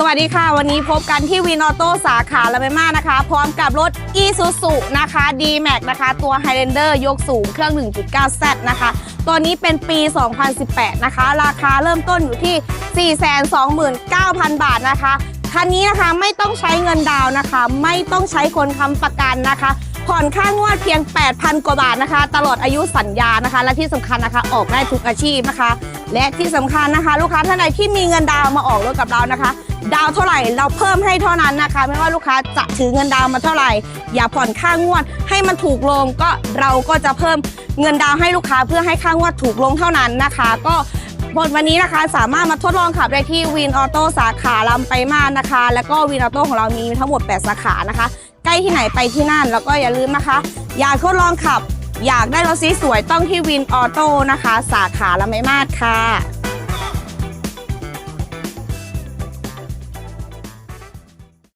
สวัสดีค่ะ วันนี้พบกันที่วินอโต้สาขาละไมมานะคะ พร้อมกับรถ e s u s u นะคะ D-Max นะคะ ตัว Highlander ยกสูงเครื่อง 1.9Z นะคะ ตัวนี้เป็นปี 2018 นะคะ ราคาเริ่มต้นอยู่ที่ 429,000 บาทนะคะ คันนี้นะคะไม่ต้องใช้เงินดาวน์นะคะ ไม่ต้องใช้คนค้ำประกันนะคะ ผ่อนค่างวดเพียง 8,000 กว่าบาทนะคะ ตลอดอายุสัญญานะคะ และที่สำคัญนะคะ ออกได้ทุกอาชีพนะคะ และที่สำคัญนะคะ ลูกค้าท่านใดที่มีเงินดาวมาออกรถกับเรานะคะ ดาวเท่าไหร่เราเพิ่มให้เท่านั้นนะคะ ไม่ว่าลูกค้าจะถือเงินดาวมาเท่าไหร่ อย่าผ่อนค่างวดให้มันถูกลงก็เราก็จะเพิ่มเงินดาวให้ลูกค้าเพื่อให้ค่างวดถูกลงเท่านั้นนะคะ ก็บทวันนี้นะคะสามารถมาทดลองขับได้ที่วินออโต้สาขาลำไปลายมานะคะ แล้วก็วินออโต้ของเรามีทั้งหมด 8 สาขานะคะ ใกล้ที่ไหนไปที่นั่น แล้วก็อย่าลืมนะคะ อยากทดลองขับ อยากได้รถสีสวยต้องที่วินออโต้นะคะ สาขาละไม่มาศค่ะ